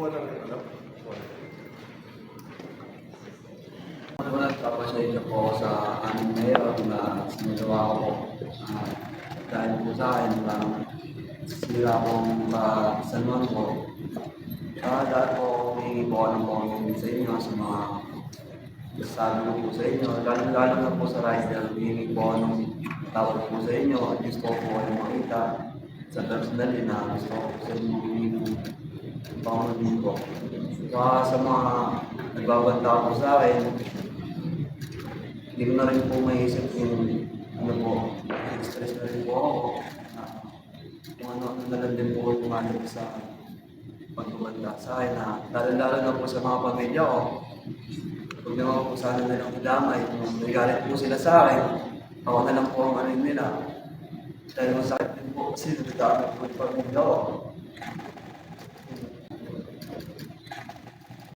Una, inyo po sa aming mayor na sinagawa ko. Ah, dahil po sa akin na sira akong uh, salmon po. Ah, dahil po may po ng sa inyo sa mga sabi ko po sa inyo, lalo, lalo na po sa rider, hihingi po ng po sa inyo gusto ko po kayo makita sa personal na gusto ko sa inyo pangunod po. Saka sa mga nagbabanta po sa akin, hindi ko na rin po maisip yung ano po, stress na rin po ako. na kung ano, ano na lang din po yung sa pagbabanda sa akin na lalo-lalo na po sa mga pamilya ko. Huwag naman po sana na lang idamay. Kung nagalit po sila sa akin, ako na lang po ang ano nila. Dahil masakit din po kasi nagdaan po yung pamilya ko.